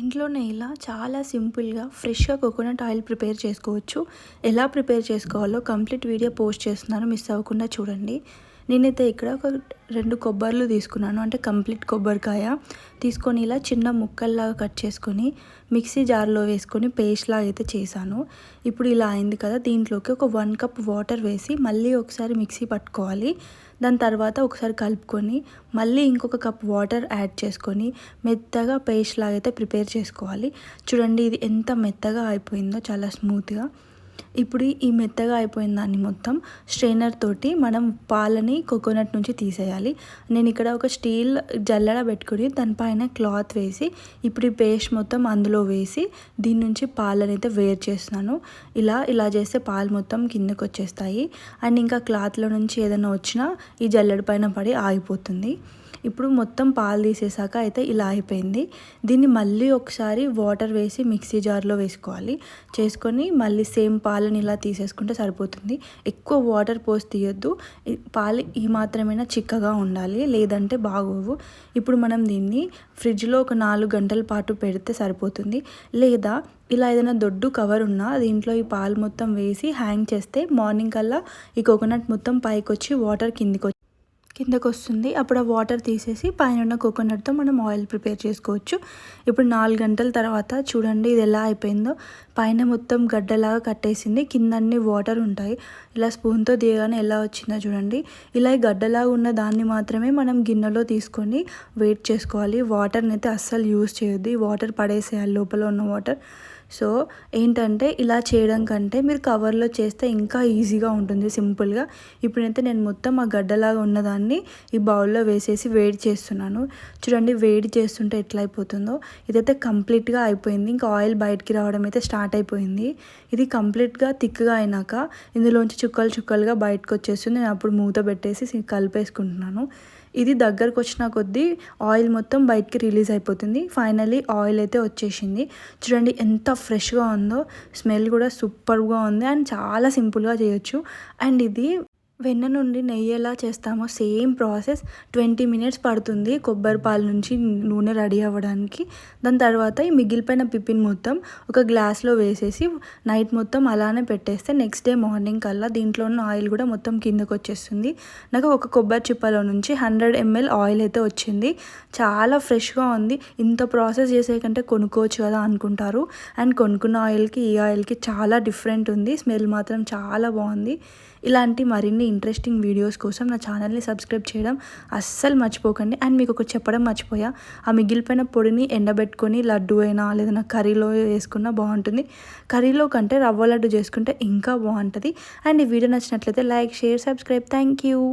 ఇంట్లోనే ఇలా చాలా సింపుల్గా ఫ్రెష్గా కోకోనట్ ఆయిల్ ప్రిపేర్ చేసుకోవచ్చు. ఎలా ప్రిపేర్ చేసుకోవాలో కంప్లీట్ వీడియో పోస్ట్ చేస్తున్నాను మిస్ అవ్వకుండా చూడండి. నేనైతే ఇక్కడ ఒక రెండు కొబ్బర్లు తీసుకున్నాను. అంటే కంప్లీట్ కొబ్బరికాయ. తీసుకొని ఇలా చిన్న ముక్కల్లాగా కట్ చేసుకొని మిక్సీ జార్లో వేసుకొని పేస్ట్ లాగా అయితే చేశాను. ఇప్పుడు ఇలా అయింది కదా దీంట్లోకి ఒక వన్ కప్ వాటర్ వేసి మళ్ళీ ఒకసారి మిక్సీ పట్టుకోవాలి. దాని తర్వాత ఒకసారి కలుపుకొని మళ్ళీ ఇంకొక కప్ వాటర్ యాడ్ చేసుకొని మెత్తగా పేస్ట్ లాగా అయితే ప్రిపేర్ చేసుకోవాలి. చూడండి ఇది ఎంత మెత్తగా అయిపోయిందో చాలా స్మూత్గా. ఇప్పుడు ఈ మెత్తగా అయిపోయిన దాన్ని మొత్తం స్ట్రైనర్ తోటి మనం పాలని కోకోనట్ నుంచి తీసేయాలి. నేను ఇక్కడ ఒక స్టీల్ జల్లడ పెట్టుకుని దానిపైన క్లాత్ వేసి ఇప్పుడు ఈ పేస్ట్ మొత్తం అందులో వేసి దీని నుంచి పాలని అయితే వేరు చేస్తున్నాను. ఇలా ఇలా చేస్తే పాలు మొత్తం కిందకు వచ్చేస్తాయి. అండ్ ఇంకా క్లాత్లో నుంచి ఏదైనా వచ్చినా ఈ జల్లెడ పైన పడి ఆగిపోతుంది. ఇప్పుడు మొత్తం పాలు తీసేసాక అయితే ఇలా అయిపోయింది. దీన్ని మళ్ళీ ఒకసారి వాటర్ వేసి మిక్సీ జార్లో వేసుకోవాలి. చేసుకొని మళ్ళీ సేమ్ పాలని ఇలా తీసేసుకుంటే సరిపోతుంది. ఎక్కువ వాటర్ పోసి తీయొద్దు. పాలు ఈ మాత్రమైనా చిక్కగా ఉండాలి లేదంటే బాగోవు. ఇప్పుడు మనం దీన్ని ఫ్రిడ్జ్లో ఒక నాలుగు గంటల పాటు పెడితే సరిపోతుంది. లేదా ఇలా ఏదైనా దొడ్డు కవర్ ఉన్నా దీంట్లో ఈ పాలు మొత్తం వేసి హ్యాంగ్ చేస్తే మార్నింగ్ కల్లా ఈ కోకోనట్ మొత్తం పైకి వచ్చి వాటర్ కిందికి కిందకు వస్తుంది అప్పుడు ఆ వాటర్ తీసేసి పైన ఉన్న కోకోనట్తో మనం ఆయిల్ ప్రిపేర్ చేసుకోవచ్చు. ఇప్పుడు నాలుగు గంటల తర్వాత చూడండి ఇది ఎలా అయిపోయిందో. పైన మొత్తం గడ్డలాగా కట్టేసింది. కింద అన్ని వాటర్ ఉంటాయి. ఇలా స్పూన్తో దిగగానే ఎలా వచ్చిందో చూడండి. ఇలా గడ్డలాగా ఉన్న దాన్ని మాత్రమే మనం గిన్నెలో తీసుకొని వెయిట్ చేసుకోవాలి. వాటర్ని అయితే అస్సలు యూజ్ చేయొద్దు. ఈ వాటర్ పడేసేయాలి లోపల ఉన్న వాటర్. సో ఏంటంటే ఇలా చేయడం కంటే మీరు కవర్లో చేస్తే ఇంకా ఈజీగా ఉంటుంది సింపుల్గా. ఇప్పుడైతే నేను మొత్తం ఆ గడ్డలాగా ఉన్నదాన్ని ఈ బౌల్లో వేసేసి వేడి చేస్తున్నాను. చూడండి వేడి చేస్తుంటే ఎట్లా అయిపోతుందో ఇదైతే కంప్లీట్గా అయిపోయింది. ఇంకా ఆయిల్ బయటికి రావడం అయితే స్టార్ట్ అయిపోయింది. ఇది కంప్లీట్గా థిక్గా అయినాక ఇందులోంచి చుక్కలు చుక్కలుగా బయటకు వచ్చేస్తుంది. నేను అప్పుడు మూత పెట్టేసి కలిపేసుకుంటున్నాను. ఇది దగ్గరకు వచ్చిన కొద్దీ ఆయిల్ మొత్తం బయటికి రిలీజ్ అయిపోతుంది. ఫైనలీ ఆయిల్ అయితే వచ్చేసింది. చూడండి ఎంత ఫ్రెష్గా ఉందో. స్మెల్ కూడా సూపర్గా ఉంది. అండ్ చాలా సింపుల్గా చేయొచ్చు. అండ్ ఇది వెన్న నుండి నెయ్యి ఎలా చేస్తామో సేమ్ ప్రాసెస్ ట్వంటీ మినిట్స్ పడుతుంది కొబ్బరి పాలు నుంచి నూనె రెడీ అవ్వడానికి. దాని తర్వాత ఈ మిగిలిపోయిన పిప్పిన్ మొత్తం ఒక గ్లాస్లో వేసేసి నైట్ మొత్తం అలానే పెట్టేస్తే నెక్స్ట్ డే మార్నింగ్ కల్లా దీంట్లో ఉన్న ఆయిల్ కూడా మొత్తం కిందకు వచ్చేస్తుంది. నాకు ఒక కొబ్బరి చిప్పలో నుంచి హండ్రెడ్ ఎంఎల్ ఆయిల్ అయితే వచ్చింది. చాలా ఫ్రెష్గా ఉంది. ఇంత ప్రాసెస్ చేసే కంటే కొనుక్కోవచ్చు కదా అనుకుంటారు. అండ్ కొనుక్కున్న ఆయిల్కి ఈ ఆయిల్కి చాలా డిఫరెంట్ ఉంది. స్మెల్ మాత్రం చాలా బాగుంది. ఇలాంటి మరిన్ని ఇంట్రెస్టింగ్ వీడియోస్ కోసం నా ఛానల్ని సబ్స్క్రైబ్ చేయడం అస్సలు మర్చిపోకండి. అండ్ మీకు ఒకటి చెప్పడం మర్చిపోయా ఆ మిగిలిపోయిన పొడిని ఎండబెట్టుకొని లడ్డు అయినా లేదన్నా కర్రీలో వేసుకున్నా బాగుంటుంది. కర్రీలో కంటే రవ్వ లడ్డు చేసుకుంటే ఇంకా బాగుంటుంది. అండ్ ఈ వీడియో నచ్చినట్లయితే like share subscribe thank you